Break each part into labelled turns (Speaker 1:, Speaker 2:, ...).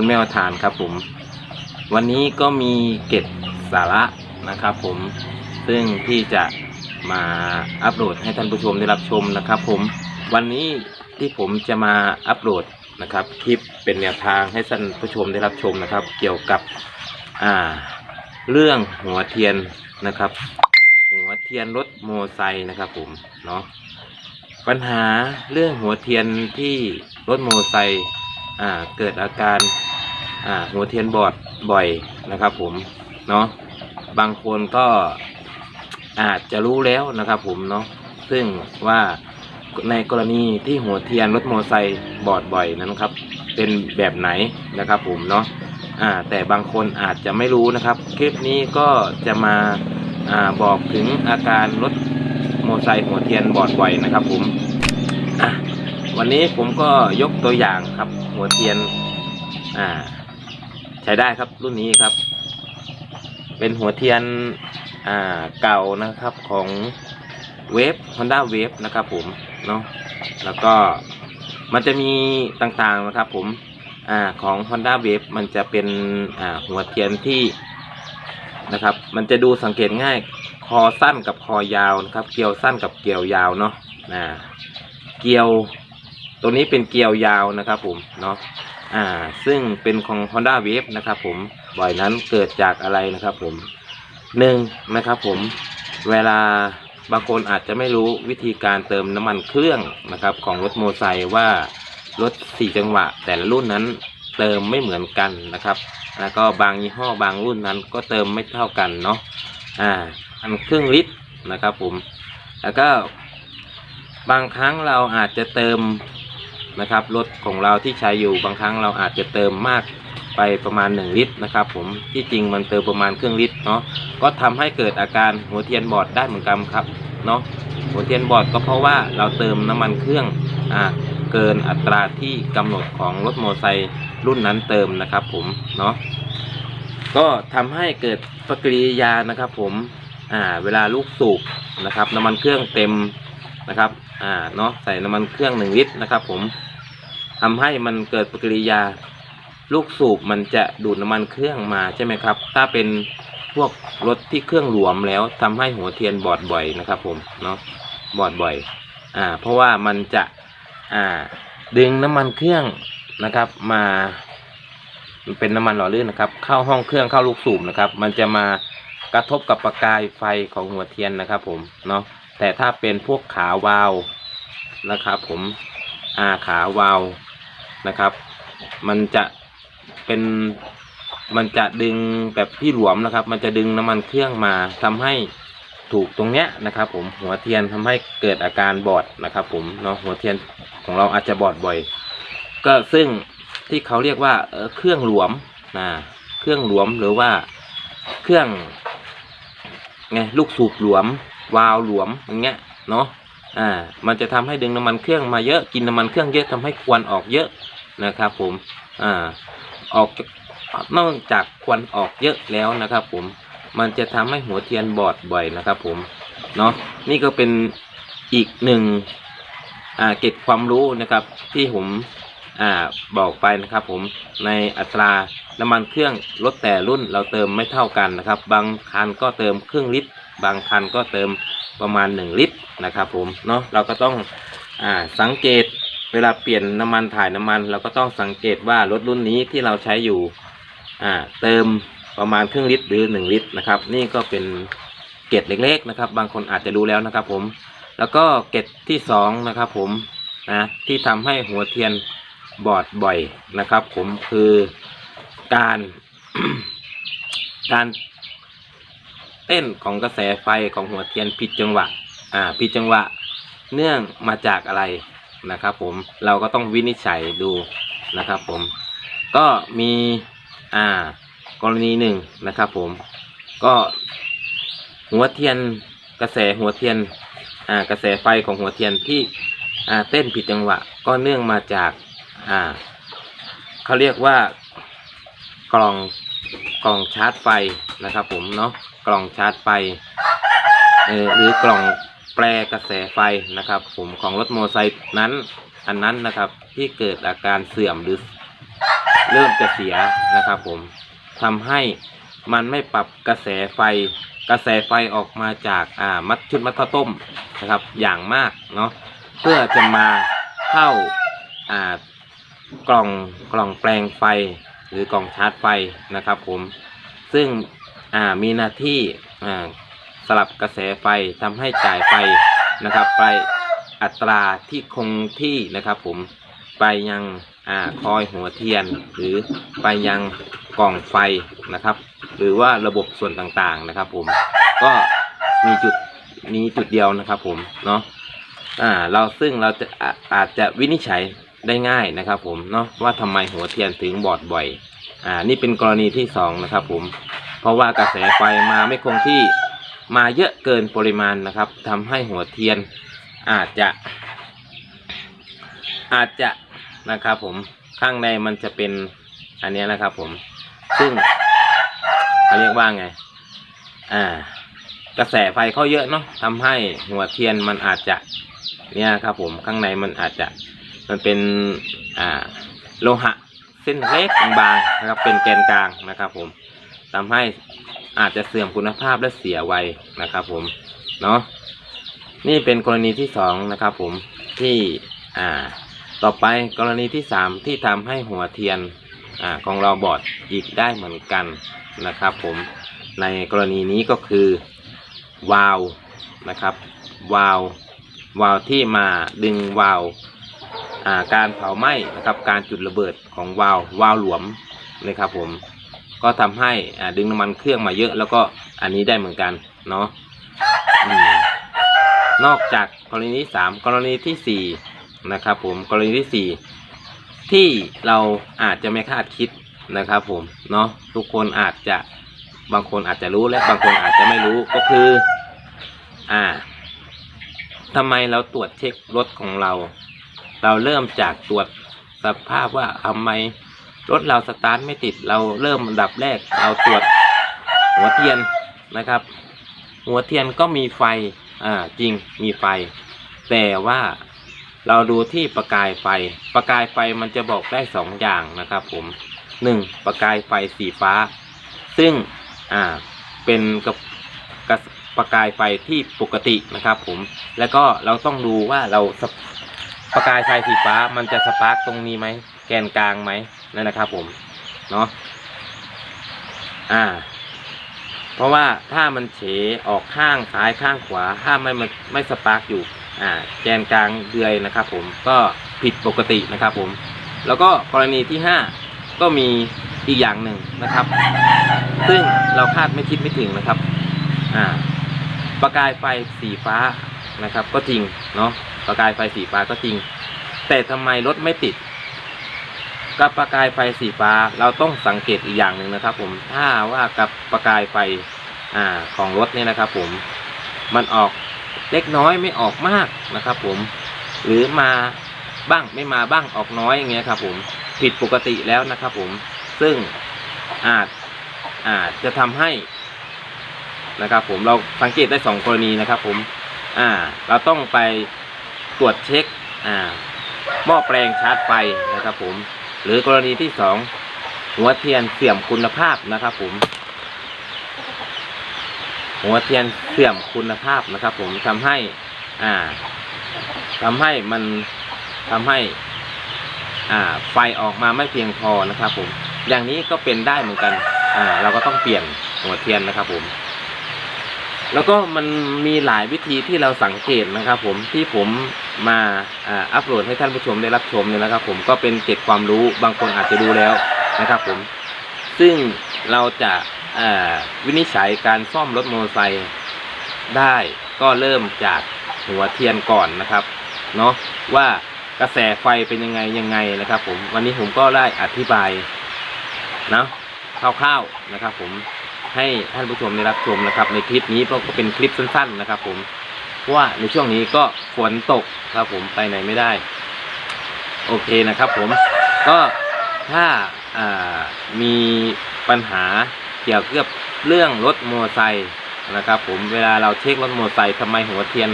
Speaker 1: คนไม่เอาทานครับผม วันนี้ก็มีเก็บสาระนะครับผม ซึ่งที่จะมาอัปโหลดให้ท่านผู้ชมได้รับชมนะครับผม วันนี้ที่ผมจะมาอัปโหลดนะครับคลิปเป็นแนวทางให้ท่านผู้ชมได้รับชมนะครับ เกี่ยวกับอ่าเรื่องหัวเทียนนะครับ หัวเทียนรถโมไซค์นะครับ ผมเนาะปัญหาเรื่องหัวเทียนที่รถโมไซค์อ่าเกิดอาการ อ่าหัวเทียนบอดบ่อยนะครับผมเนาะบางคนก็อาจจะรู้แล้วนะครับผมเนาะซึ่งว่าในกรณีที่หัวเทียนรถโมอไซค์บอดบ่อยนั้นครับ เป็นแบบไหนนะครับผมเนาะอ่าแต่บางคนอาจจะไม่รู้นะครับ คลิปนี้ก็จะมาอ่าบอกถึงอาการรถโมอไซค์หัวเทียนบอดบ่อยนะครับผมอะวันนี้ผมก็ยกตัวอย่างครับหัวเทียนอ่า ใช้ได้ครับรุ่นนี้ครับ เป็นหัวเทียนอ่าเก่านะครับของเวฟ Honda Wave นะครับผมเนาะแล้วก็มันจะมีต่างๆนะครับผมอ่าของ Honda Wave มันจะเป็นอ่าหัวเทียนที่นะครับ มันจะดูสังเกตง่าย คอสั้นกับคอยาวนะครับ เกลียวสั้นกับเกลียวยาวเนาะนะเกลียว ตัวนี้เป็นเกลียวยาวนะครับผมเนาะ อ่าซึ่งเป็นของ Honda Wave นะครับผมบ่อยนั้นเกิดจากอะไรนะครับผมหนึ่งนะครับผมเวลาบางคนอาจจะไม่รู้วิธีการเติมน้ำมันเครื่องนะครับ ของรถโมไซค์ว่ารถสี่จังหวะ แต่ละรุ่นนั้นเติมไม่เหมือนกันนะครับ แล้วก็บางยี่ห้อบางรุ่นนั้นก็เติมไม่เท่ากันเนาะอ่าอันครึ่งลิตรนะครับผมแล้วก็บางครั้งเราอาจจะเติม นะครับรถของเราที่ใช้อยู่บางครั้งเราอาจจะเติมมากไปประมาณ 1 ลิตรนะครับผมที่จริงมันเติมประมาณครึ่งลิตรเนาะก็ทำให้เกิดอาการหัวเทียนบอดได้เหมือนกันครับเนาะหัวเทียนบอดก็เพราะว่าเราเติมน้ำมันเครื่องอ่าเกินอัตราที่กำหนดของรถมอเตอร์ไซค์รุ่นนั้นเติมนะครับผมเนาะก็ทำให้เกิดปฏิกิริยานะครับผมอ่าเวลาลูกสูบนะครับ น้ำมันเครื่องเต็มนะครับ อ่าเนาะใส่น้ำมันเครื่องหนึ่งลิตรนะครับ ผมทำให้มันเกิดปฏิกิริยาลูกสูบมันจะดูดน้ำมันเครื่องมาใช่ไหมครับ ถ้าเป็นพวกรถที่เครื่องหลวมแล้วทำให้หัวเทียนบอดบ่อยนะครับ ผมเนาะบอดบ่อย อ่า เพราะว่ามันจะอ่าดึงน้ำมันเครื่องนะครับ มาเป็นน้ำมันหล่อลื่นนะครับ เข้าห้องเครื่องเข้าลูกสูบนะครับ มันจะมากระทบกับประกายไฟของหัวเทียนนะครับ ผมเนาะ แต่ถ้าเป็นพวกขาวาวนะครับ ผมอาขาวาวนะครับ มันจะเป็นมันจะดึงแบบที่หลวมนะครับ มันจะดึงน้ำมันเครื่องมาทำให้ถูกตรงเนี้ยนะครับ ผมหัวเทียนทำให้เกิดอาการบอดนะครับ ผมเนาะหัวเทียนของเราอาจจะบอดบ่อย ก็ซึ่งที่เขาเรียกว่าเออเครื่องหลวมนะเครื่องหลวมหรือว่าเครื่องไงลูกสูบหลวม วาล์วหลวมอย่างเงี้ยเนาะอ่ามันจะทำให้ดึงน้ำมันเครื่องมาเยอะกินน้ำมันเครื่องเยอะทำให้ควันออกเยอะนะครับผมอ่าออกนอกจากควันออกเยอะแล้วนะครับ ผมมันจะทำให้หัวเทียนบอดบ่อยนะครับ ผมเนาะนี่ก็เป็นอีกหนึ่งอ่าเก็บความรู้นะครับที่ผมอ่าบอกไปนะครับ ผมในอัตราน้ำมันเครื่องรถแต่รุ่นเราเติมไม่เท่ากันนะครับ บางคันก็เติมครึ่งลิตร บางคันก็เติมประมาณ 1 ลิตรนะครับผมเนาะเราก็ต้องอสังเกตเวลาเปลี่ยนน้ำมันถ่ายน้ำมัน เราก็ต้องสังเกตว่ารถรุ่นนี้ที่เราใช้อยู่เติมประมาณครึ่งลิตรหรือ 1 ลิตรนะครับ นี่ก็เป็นเกร็ดเล็กๆนะครับ บางคนอาจจะรู้แล้วนะครับ ผม แล้วก็เกร็ดที่สองนะครับผมนะที่ทำให้หัวเทียนบอดบ่อยนะครับ ผมคือการการ เต้นของกระแสไฟของหัวเทียนผิดจังหวะ อ่า ผิดจังหวะ เนื่องมาจากอะไรนะครับ ผม เราก็ต้องวินิจฉัยดูนะครับ ผม ก็มี อ่า กรณีหนึ่งนะครับ ผม ก็หัวเทียนกระแสหัวเทียน อ่า กระแสไฟของหัวเทียนที่ อ่า เต้นผิดจังหวะ ก็เนื่องมาจาก อ่า เขาเรียกว่ากล่องกล่องชาร์จไฟนะครับ ผมเนาะ กล่องชาร์จไฟหรือกล่องแปรกระแสไฟนะครับ ผมของรถมอเตอร์ไซค์นั้นอันนั้นนะครับที่เกิดอาการเสื่อมหรือเริ่มจะเสียนะครับ ผมทำให้มันไม่ปรับกระแสไฟ กระแสไฟออกมาจากอ่ามัดชุดมัดข้าวต้มนะครับ อย่างมากเนาะเพื่อจะมาเข้าอ่ากล่องกล่องแปลงไฟ หรือกล่องชาร์จไฟนะครับ ผมซึ่ง มีหน้าที่สลับกระแสไฟทำให้จ่ายไฟนะครับ ไปอัตราที่คงที่นะครับ ผมไปยังอคอยหัวเทียน หรือไปยังกล่องไฟนะครับ หรือว่าระบบส่วนต่างๆนะครับ ผมก็มีจุดนี้จุดเดียวนะครับ ผมเนาะอ่าเราซึ่งเราจะอาอาจจะวินิจฉัยได้ง่ายนะครับ ผมเนาะว่าทำไมหัวเทียนถึงบอดบ่อยอ่านี่เป็นกรณีที่สองนะครับ ผม เพราะว่ากระแสไฟมาไม่คงที่มาเยอะเกินปริมาณนะครับทำให้หัวเทียนอาจจะ อาจจะนะครับผมข้างในมันจะเป็นอันนี้นะครับผมซึ่งเขาเรียกว่าไง อ่ากระแสไฟเข้าเยอะเนาะทำให้หัวเทียนมันอาจจะเนี่ยครับผมข้างในมันอาจจะมันเป็นอ่าโลหะเส้นเล็กบางๆนะครับเป็นแกนกลางนะครับผม ทำให้อาจจะเสื่อมคุณภาพและเสียไวนะครับ ผมเนาะนี่เป็นกรณีที่สองนะครับ ผมที่อ่าต่อไปกรณีที่สามที่ทำให้หัวเทียนอ่าของเราบอดอีกได้เหมือนกันนะครับ ผมในกรณีนี้ก็คือวาล์วนะครับวาล์ววาล์วที่มาดึงวาล์วอ่าการเผาไหม้นะครับ การจุดระเบิดของวาล์ววาล์วหลวมนะครับผม ก็ทำให้ดึงน้ำมันเครื่องมาเยอะแล้วก็อันนี้ได้เหมือนกันเนาะนอกจากกรณีที่สามกรณีที่สี่นะครับผมกรณีที่สี่ที่เราอาจจะไม่คาดคิดนะครับผมเนาะทุกคนอาจจะบางคนอาจจะรู้และบางคนอาจจะไม่รู้ก็คือ อ่าทำไมเราตรวจเช็ครถของเรา เราเริ่มจากตรวจสภาพว่าทำไม รถเราสตาร์ทไม่ติดเราเริ่มอันดับแรกเราตรวจหัวเทียนนะครับ หัวเทียนก็มีไฟอ่าจริงมีไฟ แต่ว่าเราดูที่ประกายไฟ ประกายไฟมันจะบอกได้สองอย่างนะครับผมหนึ่งประกายไฟสีฟ้า ซึ่งอ่าเป็นกับกระประกายไฟที่ปกตินะครับผมแล้วก็เราต้องดูว่าเราประกายไฟสีฟ้ามันจะสปาร์กตรงนี้ไหม แกนกลางไหมนั่นนะครับผมเนาะอ่า เพราะว่าถ้ามันเฉออกข้างซ้ายข้างขวาถ้าไม่มันไม่สปาร์กอยู่อ่าแกนกลางเดือยนะครับผมก็ผิดปกตินะครับผม แล้วก็กรณีที่ห้าก็มีอีกอย่างหนึ่งนะครับ ซึ่งเราคาดไม่คิดไม่ถึงนะครับอ่าประกายไฟสีฟ้านะครับ ก็จริงเนาะประกายไฟสีฟ้าก็จริง แต่ทำไมรถไม่ติด กับประกายไฟสีฟ้าเราต้องสังเกตอีกอย่างหนึ่งนะครับ ผมถ้าว่ากับประกายไฟอ่าของรถเนี่ยนะครับ ผมมันออกเล็กน้อยไม่ออกมากนะครับ ผมหรือมาบ้างไม่มาบ้างออกน้อยอย่างเงี้ยครับ ผมผิดปกติแล้วนะครับ ผมซึ่งอาจอาจจะทำให้นะครับ ผมเราสังเกตได้สองกรณีนะครับ ผมอ่า เราต้องไปตรวจเช็คอ่าหม้อแปลงชาร์จไฟนะครับ ผม หรือกรณีที่สองหัวเทียนเสื่อมคุณภาพนะครับ ผม หัวเทียนเสื่อมคุณภาพนะครับ ผมทำให้ อ่าทำให้มันทำให้ อ่า ไฟออกมาไม่เพียงพอนะครับ ผม อย่างนี้ก็เป็นได้เหมือนกัน อ่า เราก็ต้องเปลี่ยนหัวเทียนนะครับ ผม แล้วก็มันมีหลายวิธีที่เราสังเกตนะครับ ผมที่ผมมาอัปโหลดให้ท่านผู้ชมได้รับชมเนี่ยนะครับ ผมก็เป็นเกร็ดความรู้บางคนอาจจะดูแล้วนะครับ ผมซึ่งเราจะวินิจฉัยการซ่อมรถมอเตอร์ไซค์ได้ก็เริ่มจากหัวเทียนก่อนนะครับเนาะว่ากระแสไฟเป็นยังไงยังไงนะครับ ผมวันนี้ผมก็ได้อธิบายนะคร่าวๆนะครับ ผม ให้ท่านผู้ชมได้รับชมนะครับ ในคลิปนี้ก็เป็นคลิปสั้นๆนะครับ ผมเพราะว่าในช่วงนี้ก็ฝนตกครับผมไปไหนไม่ได้ โอเคนะครับ ผมก็ถ้าามีปัญหาเกี่ยวกับเรื่องรถมอเตอร์ไซค์นะครับ ผมเวลาเราเช็ครถมอเตอร์ไซค์ทำไมหัวเทียน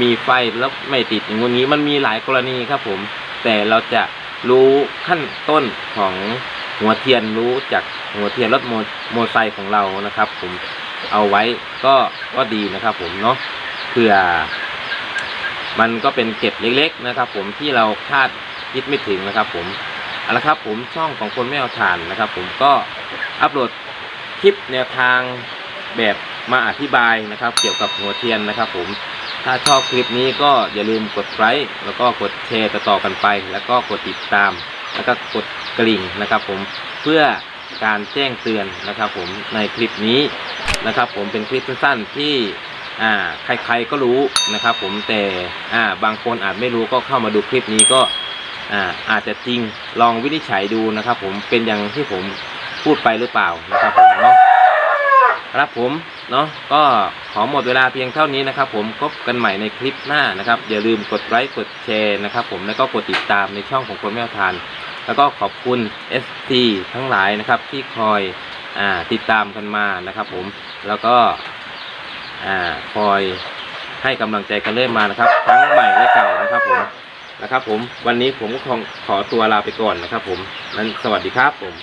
Speaker 1: มีไฟแล้วไม่ติดอย่างงี้มันมีหลายกรณีครับ ผม แต่เราจะรู้ขั้นต้นของ หัวเทียนรู้จากหัวเทียนรถโมโมไซค์ของเรานะครับ ผมเอาไว้ก็ก็ดีนะครับ ผมเนาะเพื่อ มันก็เป็นเก็บเล็ก ๆ นะครับ ผมที่เราคาดคิดไม่ถึงนะครับ ผมเอาละครับผมช่องของคนไม่เอาถ่านนะครับ ผมก็อัปโหลดคลิปแนวทางแบบมาอธิบายนะครับ เกี่ยวกับหัวเทียนนะครับ ผมถ้าชอบคลิปนี้ก็อย่าลืมกดไลค์แล้วก็กดแชร์ต่อๆกันไป แล้วก็กดติดตาม แล้วก็กดกริ่งนะครับ ผมเพื่อการแจ้งเตือนนะครับ ผมในคลิปนี้นะครับ ผมเป็นคลิปสั้นๆที่อ่าใครๆก็รู้นะครับ ผมแต่อ่าบางคนอาจไม่รู้ก็เข้ามาดูคลิปนี้ก็อ่าอาจจะจริงลองวินิจฉัยดูนะครับ ผมเป็นอย่างที่ผมพูดไปหรือเปล่านะครับผมเนาะครับผมเนาะก็ขอหมดเวลาเพียงเท่านี้นะครับ ผมพบกันใหม่ในคลิปหน้านะครับ อย่าลืมกดไลค์กดแชร์นะครับ ผมแล้วก็กดติดตามในช่องของคนแม่ทาน แล้วก็ขอบคุณ ST ทั้งหลายนะครับที่คอยอติดตามกันมานะครับผมแล้วก็คอยให้กำลังใจกันเรื่อยมานะครับ ทั้งใหม่และเก่านะครับผมนะครับผมวันนี้ผมก็คงขอตัวลาไปก่อนนะครับผมนั้นสวัสดีครับผม